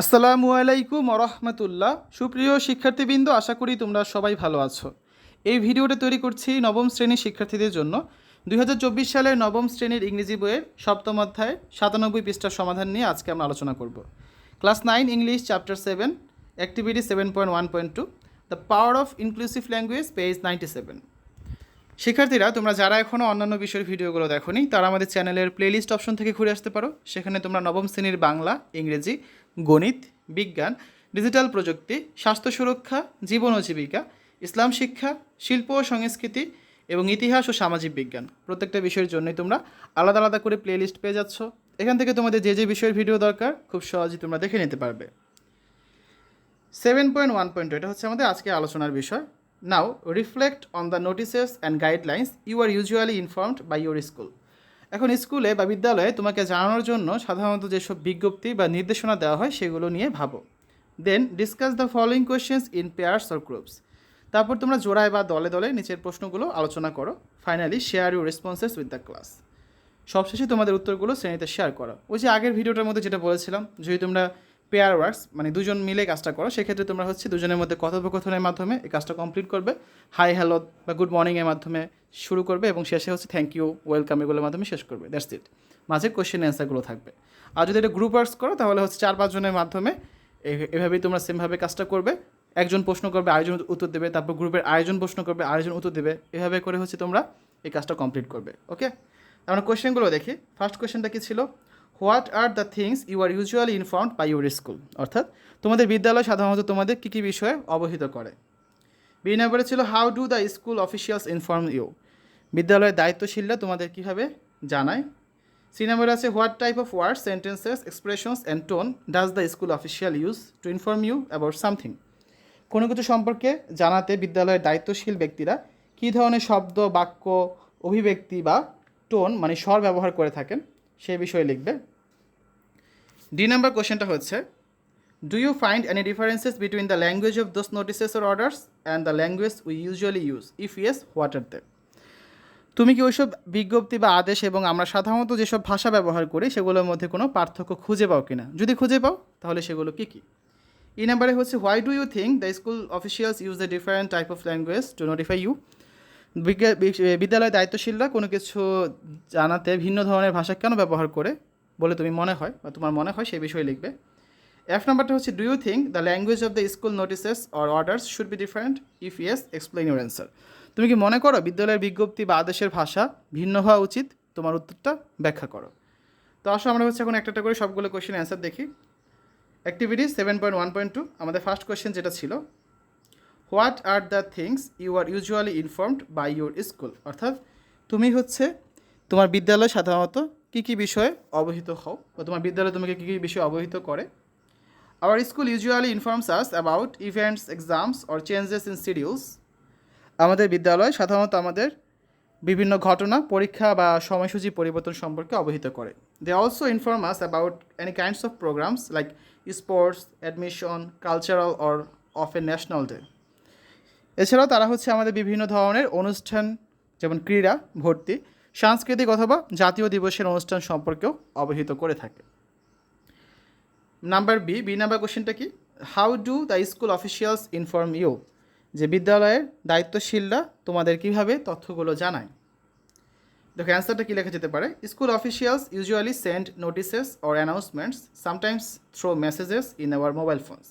আসসালামু আলাইকুম রহমতুল্লাহ। সুপ্রিয় শিক্ষার্থীবৃন্দ, আশা করি তোমরা সবাই ভালো আছো। এই ভিডিওটা তৈরি করছি নবম শ্রেণির শিক্ষার্থীদের জন্য। দুই হাজার চব্বিশ সালের নবম শ্রেণির ইংরেজি বইয়ের সপ্তম অধ্যায় সাতানব্বই পৃষ্ঠার সমাধান নিয়ে আজকে আমরা আলোচনা করব। Class nine, English, chapter seven, activity seven point one point two, the power of inclusive language, page ninety seven. শিক্ষার্থীরা, তোমরা যারা এখনও অন্যান্য বিষয়ের ভিডিওগুলো দেখোনি, তারা আমাদের চ্যানেলের প্লেলিস্ট অপশন থেকে ঘুরে আসতে পারো। সেখানে তোমরা নবম শ্রেণির বাংলা, ইংরেজি গণিত, বিজ্ঞান, ডিজিটাল প্রযুক্তি, স্বাস্থ্য সুরক্ষা, জীবন ও জীবিকা, ইসলাম শিক্ষা, শিল্প ও সংস্কৃতি এবং ইতিহাস ও সামাজিক বিজ্ঞান। প্রত্যেকটা বিষয়ের জন্যই তোমরা আলাদা আলাদা করে প্লেলিস্ট পেয়ে যাচ্ছ। এখান থেকে তোমাদের যে যে বিষয়ের ভিডিও দরকার, খুব সহজেই তোমরা দেখে নিতে পারবে। সেভেন পয়েন্ট ওয়ান পয়েন্ট এটা হচ্ছে আমাদের আজকে আলোচনার বিষয়। Now reflect on the notices and guidelines you are usually informed by your school এখন স্কুলে বা বিদ্যালয়ে তোমাকে জানানোর জন্য সাধারণত যেসব বিজ্ঞপ্তি বা নির্দেশনা দেওয়া হয় সেগুলো নিয়ে ভাবো। Then discuss the following questions in pairs or groups তারপর তোমরা জোড়ায় বা দলে দলে নিচের প্রশ্নগুলো আলোচনা করো। Finally share your responses with the class সবশেষে তোমাদের উত্তরগুলো শ্রেণীতে শেয়ার করো। ওই যে আগের ভিডিওটার মধ্যে যেটা বলেছিলাম, যদি তোমরা পেয়ার ওয়ার্কস মানে দুজন মিলে কাজটা করো, সেক্ষেত্রে তোমরা হচ্ছে দুজনের মধ্যে কথোপকথনের মাধ্যমে এই কাজটা কমপ্লিট করবে হাই হ্যালো বা গুড মর্নিংয়ের মাধ্যমে শুরু করবে এবং শেষে হচ্ছে থ্যাংক ইউ ওয়েলকাম এগুলোর মাধ্যমে শেষ করবে দ্যাটস ইট মাঝে কোশ্চেন অ্যান্সারগুলো থাকবে। আর যদি এটা গ্রুপ ওয়ার্কস করো, তাহলে হচ্ছে চার পাঁচজনের মাধ্যমে এভাবেই তোমরা সেমভাবে কাজটা করবে। একজন প্রশ্ন করবে, আরেকজন উত্তর দেবে, তারপর গ্রুপের আরেকজন প্রশ্ন করবে, আরেকজন উত্তর দেবে, এভাবে করে হচ্ছে তোমরা এই কাজটা কমপ্লিট করবে ওকে আমরা কোশ্চেনগুলো দেখি। ফার্স্ট কোশ্চেনটা কি ছিল? What are the things you are usually informed by your school? অর্থাৎ তোমাদের বিদ্যালয় সাধারণত তোমাদের কী কী বিষয়ে অবহিত করে? বি নম্বরে ছিল how do the school officials inform you বিদ্যালয়ের দায়িত্বশীলরা তোমাদের কীভাবে জানায়? সি নম্বরে আছে what type of word sentences expressions and tone does the school official use to inform you about something কোনো কিছু সম্পর্কে জানাতে বিদ্যালয়ের দায়িত্বশীল ব্যক্তিরা কী ধরনের শব্দ, বাক্য, অভিব্যক্তি বা টোন মানে স্বর ব্যবহার করে থাকেন? সেই বিষয়ে লিখবে। ডি নাম্বার কোশ্চেনটা হচ্ছে do you find any differences between the language of those notices or orders and the language we usually use if yes what are the তুমি কি ওইসব বিজ্ঞপ্তি বা আদেশ এবং আমরা সাধারণত যেসব ভাষা ব্যবহার করি, সেগুলোর মধ্যে কোনো পার্থক্য খুঁজে পাও কিনা? যদি খুঁজে পাও, তাহলে সেগুলো কী কী? এই নাম্বারে হচ্ছে why do you think the school officials use the different type of language to notify you বিদ্যালয়ের দায়িত্বশীলরা কোনো কিছু জানাতে ভিন্ন ধরনের ভাষা কেন ব্যবহার করে বলে তুমি মনে হয় বা তোমার মনে হয় সেই বিষয়ে লিখবে। এফ নাম্বারটা হচ্ছে do you think the language of the school notices or orders should be different if yes explain your answer তুমি কি মনে করো বিদ্যালয়ের বিজ্ঞপ্তি বা আদেশের ভাষা ভিন্ন হওয়া উচিত? তোমার উত্তরটা ব্যাখ্যা করো। তো আসো আমরা হচ্ছে এখন একটা একটা করে সবগুলো কোয়েশ্চেন অ্যান্সার দেখি। Activity seven point one point two আমাদের ফার্স্ট কোয়েশ্চেন যেটা ছিল what are the things you are usually informed by your school? অর্থাৎ তুমি হচ্ছে তোমার বিদ্যালয় সাধারণত কী কী বিষয়ে অবহিত হও? বা তোমার বিদ্যালয় তোমাকে কী কী বিষয়ে অবহিত করে? Our school usually informs us about events exams or changes in schedules আমাদের বিদ্যালয় সাধারণত আমাদের বিভিন্ন ঘটনা, পরীক্ষা বা সময়সূচি পরিবর্তন সম্পর্কে অবহিত করে। They also inform us about any kinds of programmes like sports admission cultural or of a national day এছাড়াও তারা হচ্ছে আমাদের বিভিন্ন ধরনের অনুষ্ঠান, যেমন ক্রীড়া, ভর্তি, সাংস্কৃতিক অথবা জাতীয় দিবসের অনুষ্ঠান সম্পর্কেও অবহিত করে থাকে। নাম্বার বি বি নাম্বার কোশ্চেনটা কি? How do the school officials inform you যে বিদ্যালয়ের দায়িত্বশীলরা তোমাদের কীভাবে তথ্যগুলো জানায়? দেখো, অ্যান্সারটা কী লেখা যেতে পারে? School officials usually send notices or announcements sometimes through messages in our mobile phones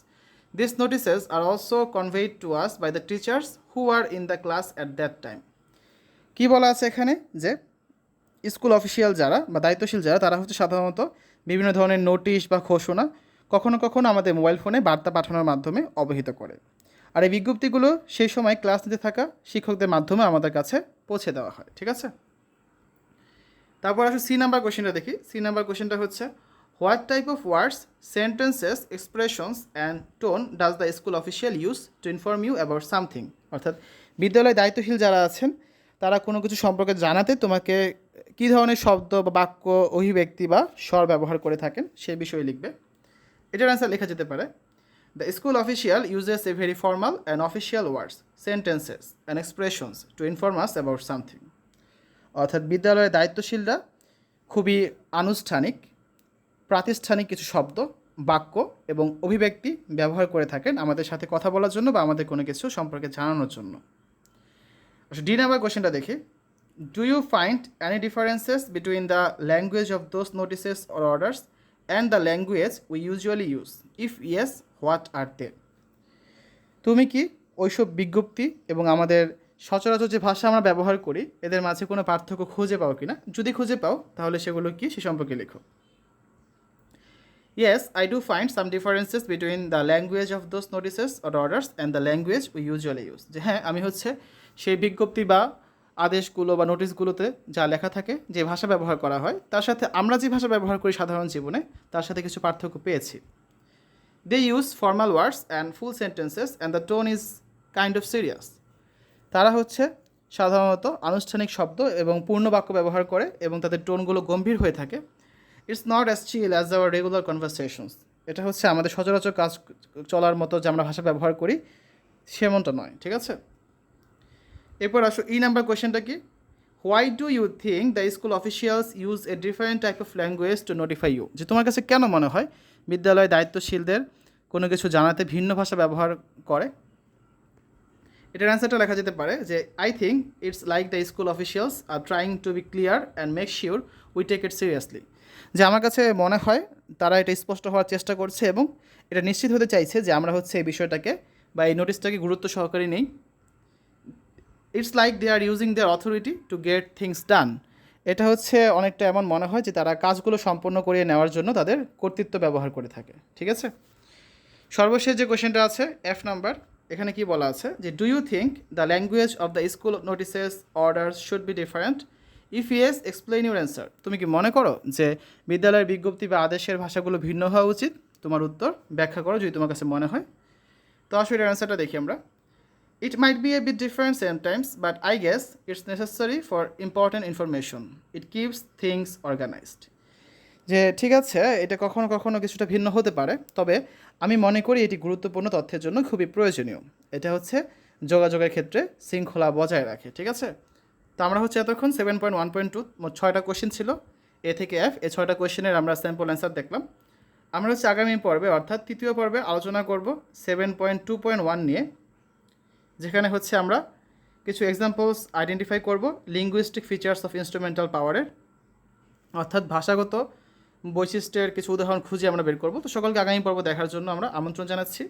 this notices are also conveyed to us by the teachers who are in the class at that time কী বলা আছে এখানে? যে school official যারা বা দায়িত্বশীল যারা, তারা হচ্ছে সাধারণত বিভিন্ন ধরনের নোটিশ বা ঘোষণা কখনো কখনো আমাদের মোবাইল ফোনে বার্তা পাঠানোর মাধ্যমে অবহিত করে। আর এই বিজ্ঞপ্তিগুলো সেই সময় ক্লাস নিতে থাকা শিক্ষকদের মাধ্যমে আমাদের কাছে পৌঁছে দেওয়া হয়, ঠিক আছে? তারপর আসলে সি নাম্বার কোশ্চেনটা দেখি। সি নাম্বার কোশ্চেনটা হচ্ছে what type of words sentences expressions and tone does the school official use to inform you about something অর্থাৎ বিদ্যালয়ে দায়িত্বশীল যারা আছেন, তারা কোনো কিছু সম্পর্কে জানাতে তোমাকে কী ধরনের শব্দ বা বাক্য, অভিব্যক্তি বা স্বর ব্যবহার করে থাকেন সে বিষয়ে লিখবে। এটার অ্যান্সার লেখা যেতে পারে। The school official uses a very formal and official words sentences and expressions to inform us about something অর্থাৎ বিদ্যালয়ের দায়িত্বশীলরা খুবই আনুষ্ঠানিক প্রাতিষ্ঠানিক কিছু শব্দ, বাক্য এবং অভিব্যক্তি ব্যবহার করে থাকেন আমাদের সাথে কথা বলার জন্য বা আমাদের কোনো কিছু সম্পর্কে জানানোর জন্য। আচ্ছা ডি নাম্বার কোয়েশ্চেনটা দেখি। Do you find any differences between the language of those notices or orders and the language we usually use if yes what are they তুমি কি ওইসব বিজ্ঞপ্তি এবং আমাদের সচরাচর যে ভাষা আমরা ব্যবহার করি, এদের মাঝে কোনো পার্থক্য খুঁজে পাও কি না যদি খুঁজে পাও, তাহলে সেগুলো কি সে সম্পর্কে লেখো। Yes, I do find some differences between the language of those notices or orders and the language we usually use. যে হ্যাঁ আমি হচ্ছে সেই বিজ্ঞপ্তি বা আদেশগুলো বা নোটিশগুলোতে যা লেখা থাকে যে ভাষা ব্যবহার করা হয় তার সাথে আমরা যে ভাষা ব্যবহার করি সাধারণ জীবনে তার সাথে কিছু পার্থক্য পেয়েছি। They use formal words and full sentences and the tone is kind of serious তারা হচ্ছে সাধারণত আনুষ্ঠানিক শব্দ এবং পূর্ণ বাক্য ব্যবহার করে এবং তাদের টোনগুলো গম্ভীর হয়ে থাকে। It's not as chill as our regular conversations এটা হচ্ছে আমাদের সচরাচর কাজ চলার মতো যে আমরা ভাষা ব্যবহার করি, সেমনটা নয়, ঠিক আছে? এরপর আসো ই নাম্বার কোয়েশ্চেনটা কি? Why do you think the school officials use a different type of language to notify you যে তোমার কাছে কেন মনে হয় বিদ্যালয় দায়িত্বশীলদের কোনো কিছু জানাতে ভিন্ন ভাষা ব্যবহার করে? এটার অ্যান্সারটা লেখা যেতে পারে যে I think it's like the school officials are trying to be clear and make sure we take it seriously যে আমার কাছে মনে হয় তারা এটা স্পষ্ট হওয়ার চেষ্টা করছে এবং এটা নিশ্চিত হতে চাইছে যে আমরা হচ্ছে এই বিষয়টাকে বা এই নোটিশটাকে গুরুত্ব সহকারে নেই। It's like they are using their authority to get things done এটা হচ্ছে অনেকটা এমন মনে হয় যে তারা কাজগুলো সম্পন্ন করিয়ে নেওয়ার জন্য তাদের কর্তৃত্ব ব্যবহার করে থাকে। ঠিক আছে? সর্বশেষ যে কোয়েশ্চেনটা আছে এফ নাম্বার এখানে কি বলা আছে? যে do you think the language of the school notices orders should be different if yes explain your answer তুমি কি মনে করো যে বিদ্যালয়ের বিজ্ঞপ্তি বা আদেশের ভাষাগুলো ভিন্ন হওয়া উচিত? তোমার উত্তর ব্যাখ্যা করো যদি তোমার কাছে মনে হয়। তো আসলে এটার অ্যান্সারটা দেখি আমরা। It might be a bit different same times but I guess it's necessary for important information it keeps things organised যে ঠিক আছে, এটা কখনো কখনো কিছুটা ভিন্ন হতে পারে, তবে আমি মনে করি এটি গুরুত্বপূর্ণ তথ্যের জন্য খুবই প্রয়োজনীয়। এটা হচ্ছে যোগাযোগের ক্ষেত্রে শৃঙ্খলা বজায় রাখে, ঠিক আছে? তো আমরা হচ্ছে এতক্ষণ seven point one point two ছয়টা কোশ্চেন ছিল এ থেকে এফ এ ছয়টা কোয়েশ্চেনের আমরা স্যাম্পল অ্যান্সার দেখলাম। আমরা হচ্ছে আগামী পর্বে, অর্থাৎ তৃতীয় পর্বে আলোচনা করব seven point two point one নিয়ে, যেখানে হচ্ছে আমরা কিছু এক্সাম্পলস আইডেন্টিফাই করব লিঙ্গুইস্টিক ফিচার্স অফ ইনস্ট্রুমেন্টাল পাওয়ারের অর্থাৎ ভাষাগত বৈশিষ্ট্যের কিছু উদাহরণ খুঁজে আমরা বের করব। তো সকলকে আগামী পর্ব দেখার জন্য আমরা আমন্ত্রণ জানাচ্ছি।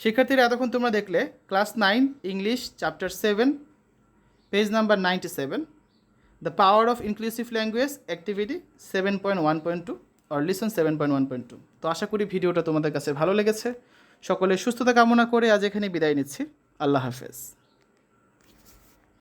শিক্ষার্থীরা, এতক্ষণ তোমরা দেখলে class nine English chapter seven page number ninety seven the power of inclusive language activity seven point one point two R lesson seven point one point two তো আশা করি ভিডিওটা তোমাদের কাছে ভালো লেগেছে। সকলে সুস্থতা কামনা করে আজ এখানে বিদায় নিচ্ছি। আল্লাহ হাফেজ।